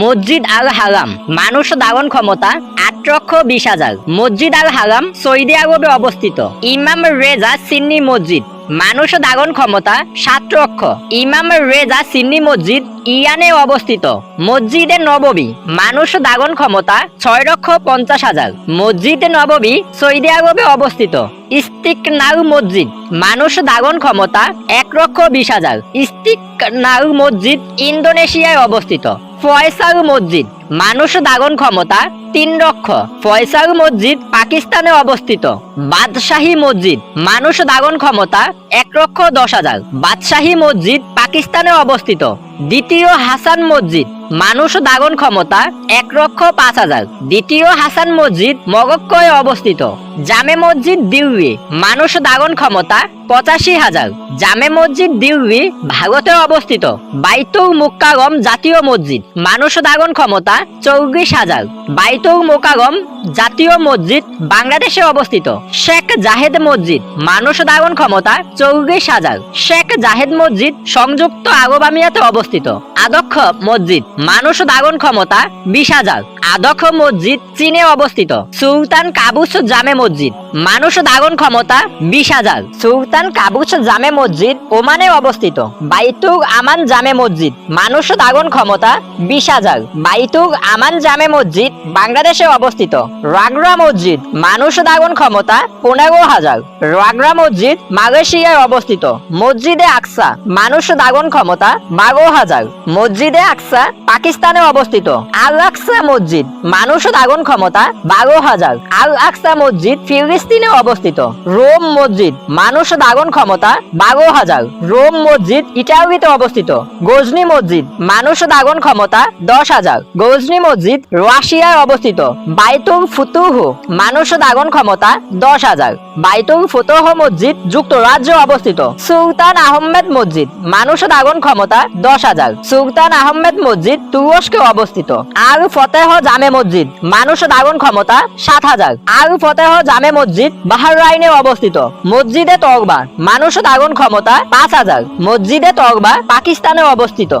মসজিদ আল হারাম, মানুষ ধারণ ক্ষমতা, আট লক্ষ বিশ হাজার। মসজিদ আল হারাম সৌদি আরবে অবস্থিত। ইমাম রেজা সিন্নি মসজিদ, মানুষ ধারণ ক্ষমতা, সাত লক্ষ। ইমাম রেজা সিন্নি মসজিদ, ইয়ানে অবস্থিত। মসজিদে নববী, মানুষ ধারণ ক্ষমতা, ছয় লক্ষ পঞ্চাশ হাজার। মসজিদে নববী, সৌদি আরবে অবস্থিত। ইস্তিক নাউ মসজিদ, মানুষ ধারণ ক্ষমতা, এক লক্ষ বিশ হাজার। ইস্তিক নাউ মসজিদ, ইন্দোনেশিয়ায় অবস্থিত। ফয়সাল মসজিদ। মানুষ দাগন ক্ষমতা, তিন লক্ষ ফয়সাল মসজিদ পাকিস্তানে অবস্থিত। বাদশাহী মসজিদ, মানুষ দাগন ক্ষমতা, এক লক্ষ দশ হাজার। বাদশাহী মসজিদ পাকিস্তানে অবস্থিত। দ্বিতীয় হাসান মসজিদ, মানুষ দাগন ক্ষমতা, এক লক্ষ পাঁচ হাজার। দ্বিতীয় হাসান মসজিদ মরক্কোয় অবস্থিত। জামে মসজিদ দিউরি মানুষ দাগন ক্ষমতা, পঁচাশি হাজার। জামে মসজিদ দিউরি ভারতে অবস্থিত। বাইতুল মুক্কারম জাতীয় মসজিদ, মানুষ দাগন ক্ষমতা চৌত্রিশ হাজার বাইতুল মোকাগম জাতীয় মসজিদ বাংলাদেশে অবস্থিত। শেখ জাহেদ মসজিদ মানুষ ধারণ ক্ষমতা চৌত্রিশ হাজার শেখ জাহেদ মসজিদ সংযুক্ত আরব আমিরাতে অবস্থিত। আদক্ষ মসজিদ মানুষ ধারণ ক্ষমতা বিশ হাজার আদক্ষ মসজিদ চীনে অবস্থিত। সুলতান কাবুস জামে মসজিদ। মানুষ দাগন ক্ষমতা বিশ হাজার। সুলতান কাবুস জামে মসজিদ ওমানে অবস্থিত। বাইতুল আমান জামে মসজিদ। মানুষ ধারণ ক্ষমতা বিশ হাজার। বাইতুল আমান জামে মসজিদ বাংলাদেশে অবস্থিত। রাগরা মসজিদ। মানুষ দাগন ক্ষমতা পনেরো হাজার। রাগরা মসজিদ মালয়েশিয়ায় অবস্থিত। মসজিদে আকসা। মানুষ দাগন ক্ষমতা বারো হাজার। মসজিদে আকসা পাকিস্তানে অবস্থিত। আল আকসা মসজিদ মানুষ দাগন ক্ষমতা বারো হাজার। আল আকসা মসজিদ ফিলিস্তিনে অবস্থিত। রোম মসজিদ মানুষ দাগন ক্ষমতা বারো হাজার। রোম মসজিদ ইটালিতে অবস্থিত। গজনি মসজিদ মানুষ দাগন ক্ষমতা, দশ হাজার। গজনি মসজিদ রাশিয়ায় অবস্থিত। বাইতুল ফুতুহু মানুষ দাগন ক্ষমতা, দশ হাজার। বাইতুল ফুতুহ মসজিদ যুক্তরাজ্যে অবস্থিত। সুলতান আহমেদ মসজিদ মানুষ ধারণ ক্ষমতা দশ হাজার। সুলতান আহমেদ মসজিদ তুরস্কে অবস্থিত। আর ফতেহ জামে মসজিদ, মানুষের আগুন ক্ষমতা সাত হাজার। আর ফতেহ জামে মসজিদ বাহারাইনে অবস্থিত। মসজিদে তরবা মানুষের ধারণ ক্ষমতা পাঁচ হাজার। মসজিদে তরবা পাকিস্তানে অবস্থিত।